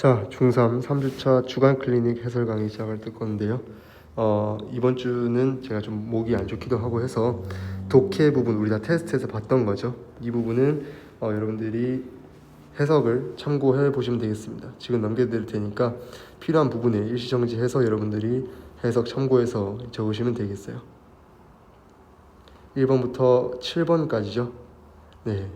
자, 중3 3주차 주간 클리닉 해설 강의 시작할 뜰 건데요. 어, 이번 주는 제가 좀 목이 안 좋기도 하고 해서 독해 부분 우리 다 테스트에서 봤던 거죠. 이 부분은 어, 여러분들이 해석을 참고해 보시면 되겠습니다. 지금 넘겨드릴 테니까 필요한 부분에 일시정지해서 여러분들이 해석 참고해서 적으시면 되겠어요. 1번부터 7번까지죠. 네.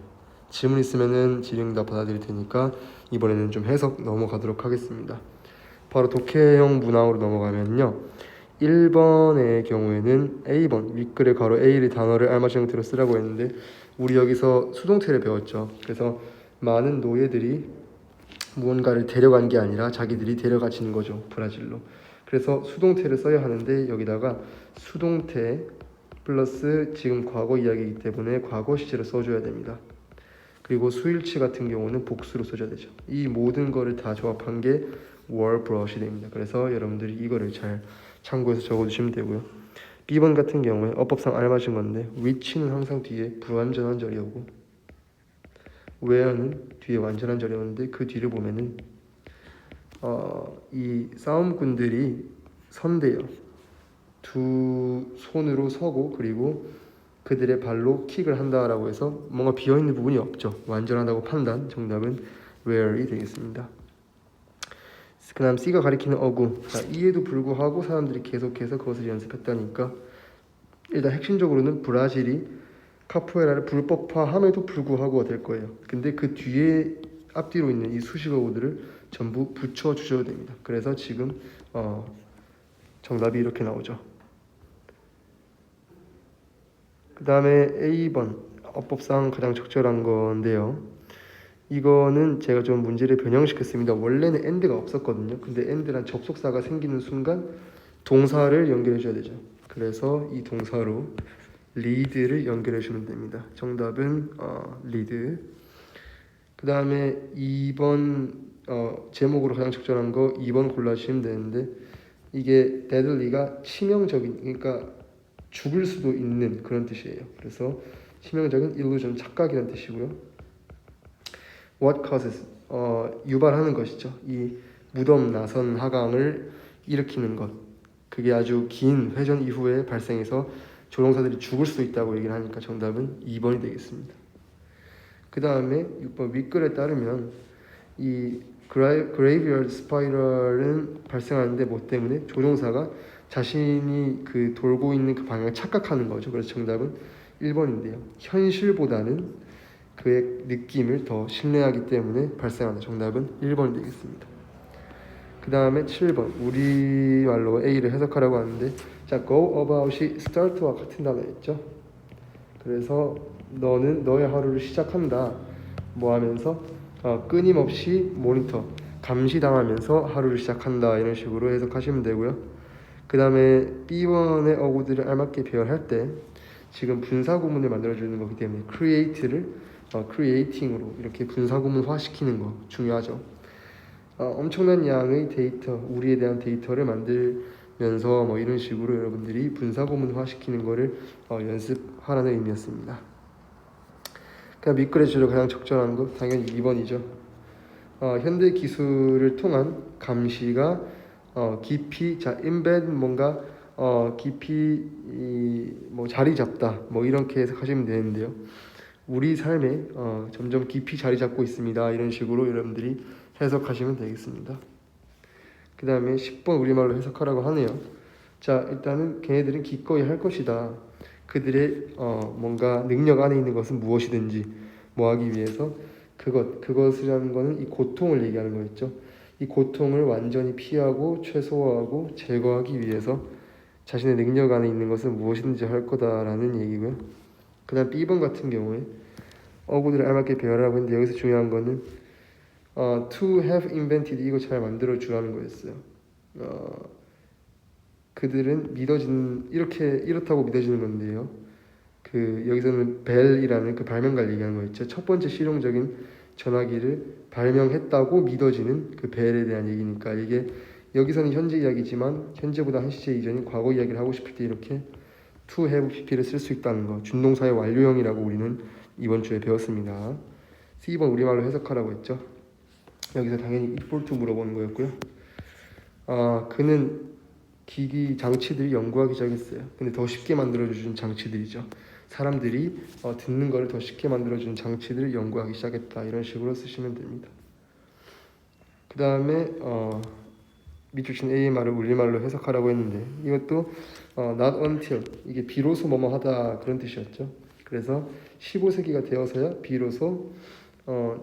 질문 있으면은 질의응답 받아드릴 테니까 이번에는 좀 해석 넘어가도록 하겠습니다. 바로 독해형 문항으로 넘어가면요. 1번의 경우에는 A번 윗글에 가로 A를 단어를 알맞은 형태로 쓰라고 했는데 우리 여기서 수동태를 배웠죠. 그래서 많은 노예들이 무언가를 데려간 게 아니라 자기들이 데려가지는 거죠. 브라질로. 그래서 수동태를 써야 하는데 여기다가 수동태 플러스 지금 과거 이야기이기 때문에 과거 시제를 써줘야 됩니다. 그리고 수일치 같은 경우는 복수로 써줘야 되죠. 이 모든 거를 다 조합한 게 word brush이 됩니다. 그래서 여러분들이 이거를 잘 참고해서 적어주시면 되고요. B번 같은 경우에 어법상 알맞은 건데 which는 항상 뒤에 불완전한 절이 오고 where는 뒤에 완전한 절이 오는데 그 뒤를 보면은 어, 이 싸움꾼들이 선대요. 두 손으로 서고 그리고 그들의 발로 킥을 한다라고 해서 뭔가 비어 있는 부분이 없죠. 완전하다고 판단. 정답은 where이 되겠습니다. 그다음 C가 가리키는 어구. 자, 이에도 불구하고 사람들이 계속해서 그것을 연습했다니까 일단 핵심적으로는 브라질이 카포에라를 불법화함에도 불구하고가 될 거예요. 근데 그 뒤에 앞뒤로 있는 이 수식 어구들을 전부 붙여 주셔야 됩니다. 그래서 지금 어, 정답이 이렇게 나오죠. 그 다음에 A번 어법상 가장 적절한 건데요. 이거는 제가 좀 문제를 변형시켰습니다. 원래는 and가 없었거든요. 근데 and란 접속사가 생기는 순간 동사를 연결해 줘야 되죠. 그래서 이 동사로 lead를 연결해 주면 됩니다. 정답은 어, lead. 그 다음에 2번 어, 제목으로 가장 적절한 거 2번 골라주시면 되는데 이게 deadly가 치명적인 그러니까 죽을 수도 있는 그런 뜻이에요. 그래서 치명적인 illusion 착각이라는 뜻이고요. What causes 어, 유발하는 것이죠. 이 무덤 나선 하강을 일으키는 것. 그게 아주 긴 회전 이후에 발생해서 조종사들이 죽을 수도 있다고 얘기를 하니까 정답은 2번이 되겠습니다. 그 다음에 6번 윗글에 따르면 이 그레이비얼드 스파이럴은 발생하는데 뭐 때문에 조종사가 자신이 그 돌고 있는 그 방향을 착각하는 거죠. 그래서 정답은 1번인데요. 현실보다는 그의 느낌을 더 신뢰하기 때문에 발생한다. 정답은 1번이 되겠습니다. 그 다음에 7번 우리말로 A를 해석하라고 하는데 자 go about이 start와 같은 단어였죠. 그래서 너는 너의 하루를 시작한다. 뭐 하면서 어, 끊임없이 모니터 감시당하면서 하루를 시작한다 이런 식으로 해석하시면 되고요. 그 다음에 B번의 어구들을 알맞게 배열할 때 지금 분사 구문을 만들어 주는 거기 때문에 create를 어, creating으로 이렇게 분사 구문화 시키는 거 중요하죠. 어, 엄청난 양의 데이터, 우리에 대한 데이터를 만들면서 뭐 이런 식으로 여러분들이 분사 구문화 시키는 거를 어, 연습하라는 의미였습니다. 그냥 밑글에 주로 가장 적절한 거 당연히 2번이죠. 어, 현대 기술을 통한 감시가 어, 깊이 자 embed 뭔가 어, 깊이 이, 뭐 자리 잡다 뭐 이렇게 해석하시면 되는데요. 우리 삶에 어, 점점 깊이 자리 잡고 있습니다. 이런 식으로 여러분들이 해석하시면 되겠습니다. 그 다음에 10번 우리말로 해석하라고 하네요. 자 일단은 걔네들은 기꺼이 할 것이다. 그들의 어, 뭔가 능력 안에 있는 것은 무엇이든지 뭐 하기 위해서 그것 그것이라는 거는 이 고통을 얘기하는 거였죠. 이 고통을 완전히 피하고 최소화하고 제거하기 위해서 자신의 능력 안에 있는 것은 무엇이든지 할 거다라는 얘기고요. 그 다음 B번 같은 경우에 어구들을 알맞게 배열하고 있는데 여기서 중요한 거는 어, to have invented 이거 잘 만들어 주라는 거였어요. 어, 그들은 믿어진 이렇게 이렇다고 믿어지는 건데요. 그 여기서는 벨이라는 그 발명가를 얘기하는 거였죠. 첫 번째 실용적인 전화기를 발명했다고 믿어지는 그 벨에 대한 얘기니까 이게 여기서는 현재 이야기지만 현재보다 한 시제 이전인 과거 이야기를 하고 싶을 때 이렇게 to have pp를 쓸 수 있다는 거 준동사의 완료형이라고 우리는 이번 주에 배웠습니다. C번 우리말로 해석하라고 했죠. 여기서 당연히 equal to 물어보는 거였고요. 아 그는 기기 장치들이 연구하기 시작했어요. 근데 더 쉽게 만들어 주는 장치들이죠. 사람들이 어, 듣는 거를 더 쉽게 만들어주는 장치들을 연구하기 시작했다. 이런 식으로 쓰시면 됩니다. 그 다음에 어, 미주신 AMR을 우리말로 해석하라고 했는데 이것도 어, not until 이게 비로소 뭐뭐 하다 그런 뜻이었죠. 그래서 15세기가 되어서야 비로소 어,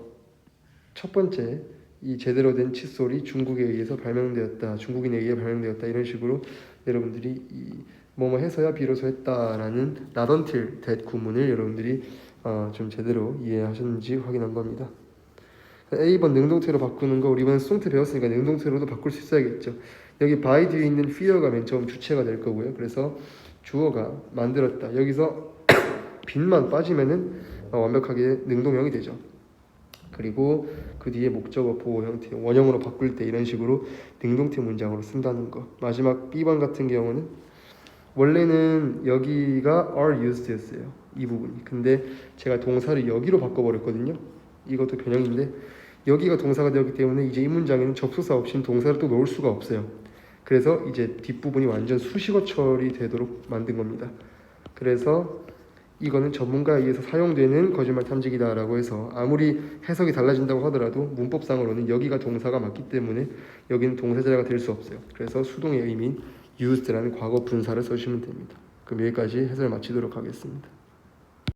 첫 번째 이 제대로 된 칫솔이 중국에 의해서 발명되었다. 중국인에 의해 발명되었다. 이런 식으로 여러분들이 이 뭐뭐 해서야 비로소 했다라는 until that 구문을 여러분들이 어, 좀 제대로 이해하셨는지 확인한 겁니다. A번 능동태로 바꾸는 거 우리 이번에 수동태 배웠으니까 능동태로도 바꿀 수 있어야겠죠. 여기 by 뒤에 있는 fear가 맨 처음 주체가 될 거고요. 그래서 주어가 만들었다. 여기서 빈만 빠지면은 어, 완벽하게 능동형이 되죠. 그리고 그 뒤에 목적어 보호 형태 원형으로 바꿀 때 이런 식으로 능동태 문장으로 쓴다는 거. 마지막 B번 같은 경우는 원래는 여기가 are used였어요. 이 부분이. 근데 제가 동사를 여기로 바꿔버렸거든요. 이것도 변형인데 여기가 동사가 되었기 때문에 이제 이 문장에는 접속사 없이는 동사를 또 넣을 수가 없어요. 그래서 이제 뒷부분이 완전 수식어 처리되도록 만든 겁니다. 그래서 이거는 전문가에 의해서 사용되는 거짓말 탐지기다라고 해서 아무리 해석이 달라진다고 하더라도 문법상으로는 여기가 동사가 맞기 때문에 여기는 동사자가 될 수 없어요. 그래서 수동의 의미인 used라는 과거 분사를 써주시면 됩니다. 그럼 여기까지 해설 마치도록 하겠습니다.